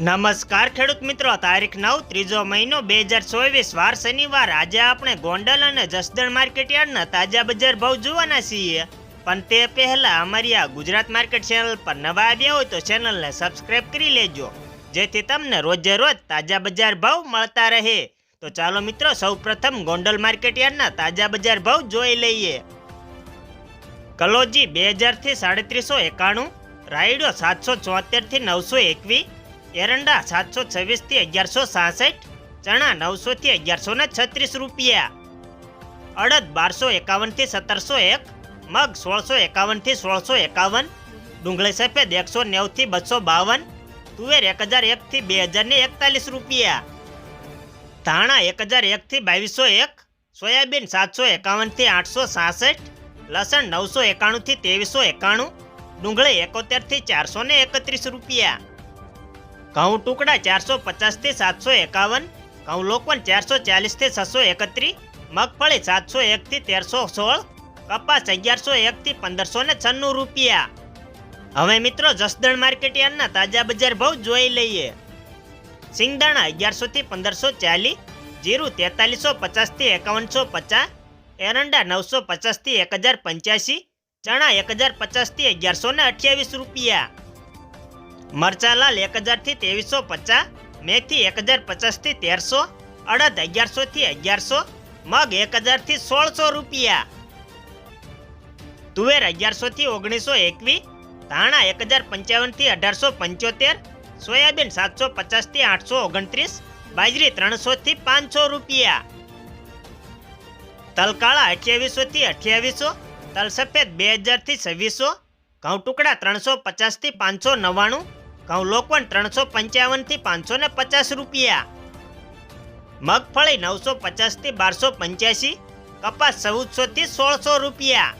નમસ્કાર, ખેડૂત મિત્રો. તારીખ નવ, ત્રીજો મહિનો, બે હજાર ચોવીસ, વાર શનિવાર. આજે આપણે ગોંડલ અને જસદણ માર્કેટ યાર્ડના તાજા બજાર ભાવ જોવાના છીએ. પણ તે પહેલા અમારી આ ગુજરાત માર્કેટ ચેનલ પર નવા આવ્યા હોય તો ચેનલને સબસ્ક્રાઇબ કરી લેજો. જેથી તમને રોજે રોજ તાજા બજાર ભાવ મળતા રહે. તો ચાલો મિત્રો, સૌપ્રથમ ગોંડલ માર્કેટ યાર્ડના તાજા બજાર ભાવ જોઈ લઈએ. કલોજી બે હજારથી સાડત્રીસો એકાણું, રાયડો સાતસો ચોતેરથી નવસો એકવીસ એરંડા સાતસો છવ્વીસથી અગિયારસો સાસઠ, ચણા નવસોથી અગિયારસો ને છત્રીસ રૂપિયા. અડદ બારસો એકાવનથી સત્તરસો એક, મગ સોળસો એકાવનથી સોળસો એકાવન, ડુંગળી સફેદ એકસો નેવથી બસો બાવન, તુવેર એક હજાર એકથી બે હજાર ને એકતાલીસ રૂપિયા. ધાણા એક હજાર એકથી બાવીસો એક, સોયાબીન સાતસો એકાવનથી આઠસો સાસઠ, લસણ નવસો એકાણુંથી ત્રેવીસો એકાણું, ડુંગળી એકોતેરથી ચારસો એકત્રીસ રૂપિયા. ઘઉં ટુકડા ચારસો પચાસથી સાતસો એકાવન, ઘઉં લોકવન ચારસો ચાલીસથી છસો એકત્રીસ, મગફળી સાતસો એકથી તેરસો સોળ, કપાસ અગિયારસો એકથી પંદરસો ને છન્નું રૂપિયા. હવે મિત્રો જસદણ માર્કેટ યાર્ડના તાજા બજાર ભાવ જોઈ લઈએ. સિંગદાણા અગિયારસોથી પંદરસો ચાલીસ, જીરું તેતાલીસો પચાસથી એકાવનસો પચાસ, એરંડા નવસો પચાસથી એક હજાર પંચ્યાસી, ચણા એક હજાર પચાસથી અગિયારસો ને અઠ્યાવીસ રૂપિયા. મરચાલાલ એક હજારથી ત્રેવીસો પચાસ, મેથી એક હજાર પચાસથી તેરસો, અડદ અગિયારસોથી અગિયારસો, મગ એક હજારથી સોળસો રૂપિયા. તુવેર અગિયારસોથી ઓગણીસો એકવીસ, ધાણા એક હજાર પંચાવનથી અઢારસો પંચોતેર, સોયાબીન સાતસો પચાસથી આઠસો ઓગણત્રીસ, બાજરી ત્રણસોથી પાંચસો રૂપિયા. તલકાળા અઠ્યાવીસોથી અઠ્યાવીસો, તલસફેદ બે હજારથી છવ્વીસો, ઘઉં ટુકડા ત્રણસો પચાસથી પાંચસો નવ્વાણું ઘઉં લોકવન ત્રણસો પંચાવનથી પાંચસો ને પચાસ રૂપિયા. મગફળી નવસો પચાસથી બારસો પંચ્યાસી, કપાસ ચૌદસોથી સોળસો રૂપિયા.